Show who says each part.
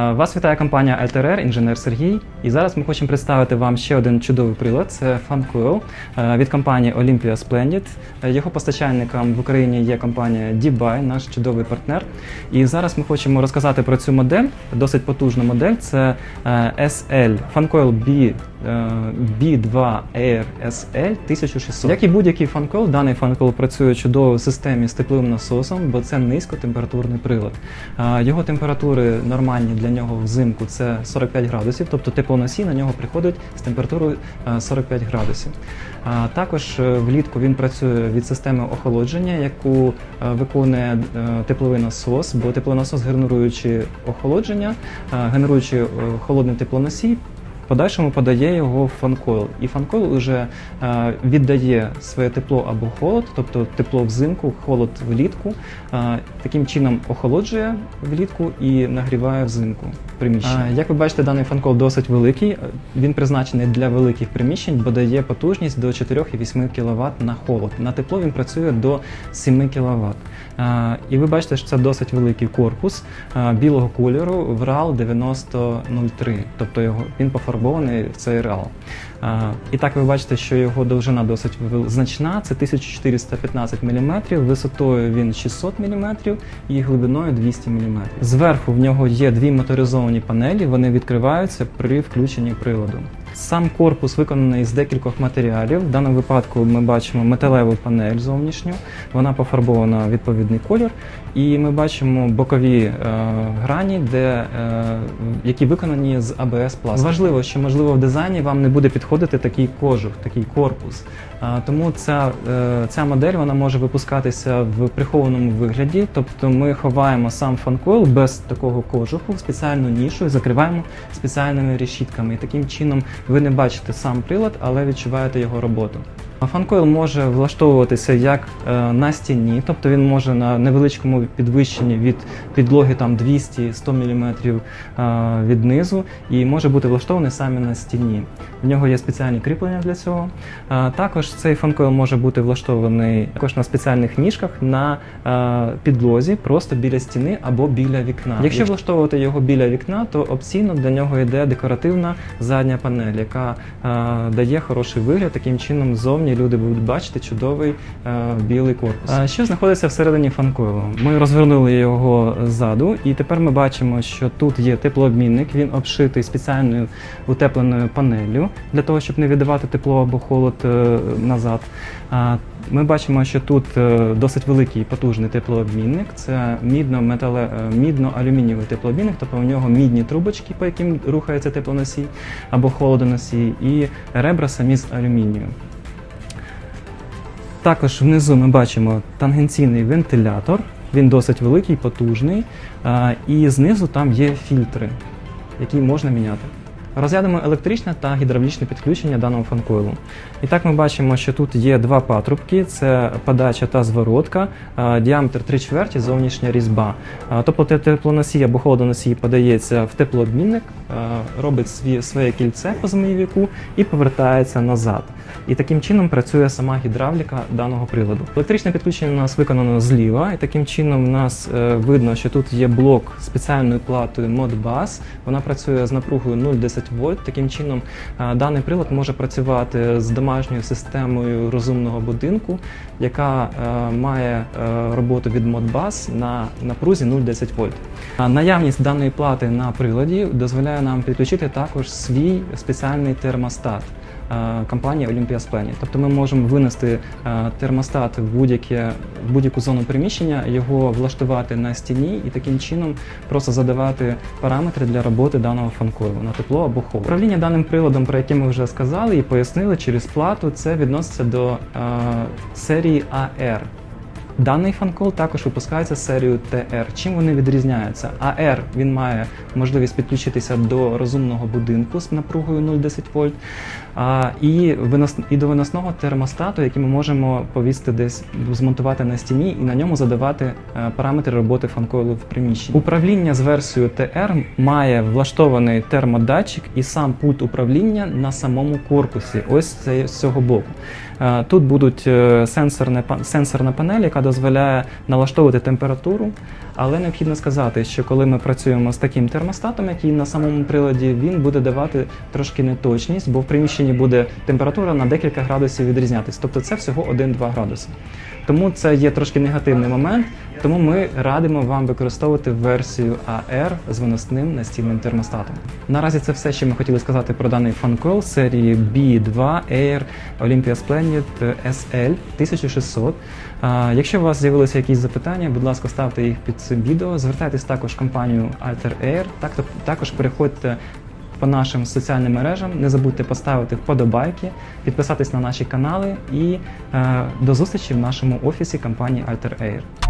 Speaker 1: Е, Вас вітає компанія Alter інженер Сергій. І зараз ми хочемо представити вам ще один чудовий прилад. Це FunCoil е, від компанії Olympia Splendid. Е, Його постачальником в Україні є компанія D-Buy, наш чудовий партнер. І зараз ми хочемо розказати про цю модель, досить потужну модель. Це SL FunCoil B, B2 Air SL 1600. Як і будь-який FunCoil, даний FunCoil працює чудово в системі з тепловим насосом, бо це низькотемпературний прилад. Е, Його температури нормальні для нього взимку це 45 градусів, тобто теплоносій на нього приходить з температурою е, 45 градусів. Також е, влітку він працює від системи охолодження, яку е, виконує е, тепловий насос, бо тепловий насос, генеруючи охолодження, е, генеруючи е, холодний теплоносій, подальшому подає його в фанкойл. І фанкойл вже е, віддає своє тепло або холод, тобто тепло взимку, холод влітку. Е, таким чином охолоджує влітку і нагріває взимку приміщення. Як ви бачите, даний фанкол досить великий. Е, Він призначений для великих приміщень, бо дає потужність до 4,8 кВт на холод. На тепло він працює до 7 кВт. І ви бачите, що це досить великий корпус білого кольору в RAL 9003, тобто його він пофарбований в цей. Е, І так ви бачите, що його довжина досить значна, це 1415 мм, висотою він 600 мм і глибиною 200 мм. Зверху в нього є дві моторизовані панелі, вони відкриваються при включенні приладу. Сам корпус виконаний з декількох матеріалів. В даному випадку ми бачимо металеву панель зовнішню, вона пофарбована в відповідний колір. І ми бачимо бокові е, грані, де, е, які виконані з АБС пластику. Важливо, що можливо в дизайні вам не буде підходити такий кожух, такий корпус. Тому ця, е, ця модель вона може випускатися в прихованому вигляді, тобто ми ховаємо сам фанкойл без такого кожуху в спеціальну нішу і закриваємо спеціальними решітками. І таким чином ви не бачите сам прилад, але відчуваєте його роботу. Фанкойл може влаштовуватися як е, на стіні, тобто він може на невеличкому підвищенні від підлоги 200-100 мм від низу і може бути влаштований саме на стіні. В нього є спеціальні кріплення для цього. Е, також цей фанкойл може бути влаштований також на спеціальних ніжках на е, підлозі, просто біля стіни або біля вікна. Якщо влаштовувати його біля вікна, то опційно для нього йде декоративна задня панель, яка дає хороший вигляд. Таким чином ззовні люди будуть бачити чудовий е, білий корпус. Що знаходиться всередині фанкойлу? Ми розвернули його ззаду, і тепер ми бачимо, що тут є теплообмінник. Він обшитий спеціальною утепленою панеллю для того, щоб не віддавати тепло або холод е, назад. Ми бачимо, що тут е, досить великий потужний теплообмінник. Це мідно-алюмінієвий теплообмінник, тобто у нього мідні трубочки, по яким рухається теплоносій або холодоносій, і ребра самі з алюмінію. Також внизу ми бачимо тангенційний вентилятор. Він досить великий, потужний. І знизу там є фільтри, які можна міняти. Розглянемо електричне та гідравлічне підключення даного фанкойлу. І так ми бачимо, що тут є два патрубки: це подача та зворотка, діаметр 3 чверті, зовнішня різьба. Тобто те- теплоносій або холодоносій подається в теплообмінник, робить своє кільце по змійовику і повертається назад. І таким чином працює сама гідравліка даного приладу. Електричне підключення у нас виконано зліва, і таким чином у нас е, видно, що тут є блок спеціальною платою Modbus. Вона працює з напругою 0,10 вольт. Таким чином даний прилад може працювати з домашньою системою розумного будинку, яка е, має е, роботу від Modbus на напрузі 0,10 вольт. Наявність даної плати на приладі дозволяє нам підключити також свій спеціальний термостат компанії Olympia Splendid. Тобто ми можемо винести е, термостат в будь-яке в будь-яку зону приміщення, його влаштувати на стіні і таким чином просто задавати параметри для роботи даного фанкойлу на тепло або холод. Управління даним приладом, про яке ми вже сказали і пояснили через плату, це відноситься до е, серії AR. Даний фанкол також випускається серією TR. Чим вони відрізняються? AR він має можливість підключитися до розумного будинку з напругою 0,10 вольт. і, винос, і до виносного термостату, який ми можемо повісити десь, змонтувати на стіні і на ньому задавати е, параметри роботи фанкойлу в приміщенні. Управління з версією TR має влаштований термодатчик і сам пульт управління на самому корпусі. Ось це з цього боку. Е, Тут будуть е, сенсорне, сенсорна панель, яка дозволяє налаштовувати температуру. Але необхідно сказати, що коли ми працюємо з таким термостатом, який на самому приладі, він буде давати трошки неточність, бо в приміщенні буде температура на декілька градусів відрізнятись. Тобто це всього 1-2 градуси. Тому це є трошки негативний момент. Тому ми радимо вам використовувати версію AR з виносним настільним термостатом. Наразі це все, що ми хотіли сказати про даний фанкол серії B2 Air Olympia Splendid SL 1600. Якщо у вас з'явилися якісь запитання, будь ласка, ставте їх під цим відео. Звертайтесь також в компанію Alter Air. Так, також переходьте по нашим соціальним мережам. Не забудьте поставити вподобайки, підписатись на наші канали і е, до зустрічі в нашому офісі компанії Alter Air.